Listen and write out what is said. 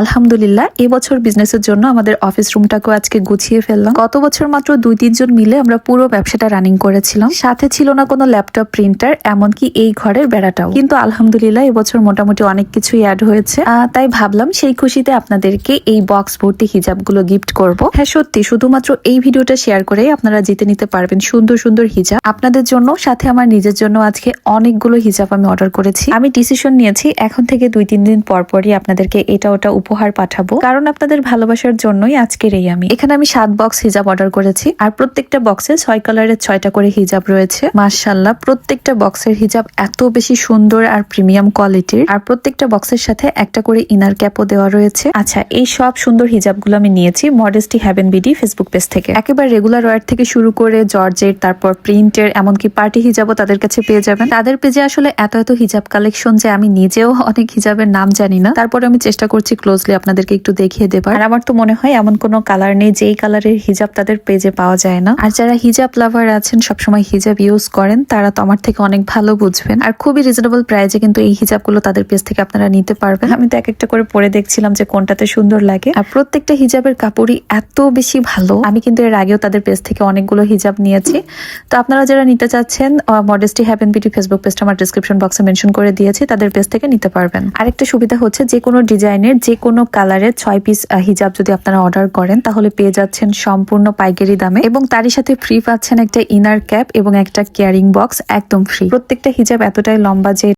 আলহামদুলিল্লাহ এবছর বিজনেসের জন্য আমাদের অফিস রুমটাকেও আজকে গুছিয়ে ফেললাম। গত বছর মাত্র দুই তিনজন মিলে আমরা পুরো ব্যবসাটা রানিং করেছিলাম। সাথে ছিল না কোনো ল্যাপটপ প্রিন্টার এমনকি এই ঘরের বেড়াটাও। কিন্তু আলহামদুলিল্লাহ এবছর মোটামুটি অনেক কিছুই অ্যাড হয়েছে। তাই ভাবলাম সেই খুশিতে আপনাদেরকে এই বক্স ভর্তি হিজাবগুলো গিফট করব। হ্যাঁ সত্যি, শুধুমাত্র এই ভিডিওটা শেয়ার করেই আপনারা জিতে নিতে পারবেন সুন্দর সুন্দর হিজাব। আপনাদের জন্য, সাথে আমার নিজের জন্য আজকে অনেকগুলো হিজাব আমি অর্ডার করেছি। আমি ডিসিশন নিয়েছি, এখন থেকে দুই তিন দিন পর পরই আপনাদেরকে এটা, ওটা উপহার পাঠাবো। কারণ আপনাদের ভালোবাসার জন্যই আজকের এই আমি। এখানে আমি সাত বক্স হিজাব অর্ডার করেছি। আর প্রত্যেকটা বক্সে ছয় কালারের ছয়টা করে হিজাব রয়েছে। মার্শাল্লাহ প্রত্যেকটা বক্সের হিজাব এত বেশি সুন্দর আর প্রিমিয়াম কোয়ালিটির আর প্রত্যেকটা বক্সের সাথে একটা করে ইনার ক্যাপও দেওয়া রয়েছে। আচ্ছা এই সব সুন্দর হিজাবগুলো আমি নিয়েছি modesty haven BD facebook page থেকে। একেবারে রেগুলার ওয়ার থেকে শুরু করে জর্জের তারপর প্রিন্টের এমনকি পার্টি হিজাবও তাদের কাছে পেয়ে যাবেন। তাদের পেজে আসলে এত এত হিজাব কালেকশন যে আমি নিজেও অনেক হিজাবের নাম জানি না। তারপরে আমি চেষ্টা করছি ক্লোজলি আপনাদেরকে একটু দেখিয়ে দেবার। আর আমার তো মনে হয় এমন কোনো কালার নেই যেই কালারের হিজাব তাদের পেজে পাওয়া যায় না। আর যারা হিজাব লাভার আছেন সবসময় হিজাব ইউজ করেন তারা তো আমার থেকে অনেক ভালো বুঝবেন। আর খুবই রিজনেবল প্রাইজে কিন্তু এই হিজাবগুলো তাদের পেজ থেকে আপনারা নিতে পারবেন। আমি তো এক একটা করে পরে দেখছিলাম যে কোনটাতে সুন্দর লাগে। আর প্রত্যেকটা হিজাবের কাপড়ই এত বেশি ভালো। আমি কিন্তু এর আগেও তাদের পেজ থেকে অনেকগুলো হিজাব নিয়েছি। তো আপনারা যারা নিতে চাচ্ছেন মডেস্টি হ্যাভেন বিউটি ফেসবুক পেজটা আমার ডিসক্রিপশন বক্সে মেনশন করে দিয়েছি তাদের পেজ থেকে নিতে পারবেন। আরেকটা সুবিধা হচ্ছে যে কোনো ডিজাইনের যে কোনো কালারে ছয় পিস হিজাব যদি আপনারা অর্ডার করেন, তাহলে পেয়ে যাচ্ছেন সম্পূর্ণ পাইকারি দামে এবং তারই সাথে ফ্রি পাচ্ছেন একটা ইনার ক্যাপ এবং একটা ক্যারিং বক্স একদম ফ্রি প্রত্যেকটা হিজাব এতটাই লম্বা যে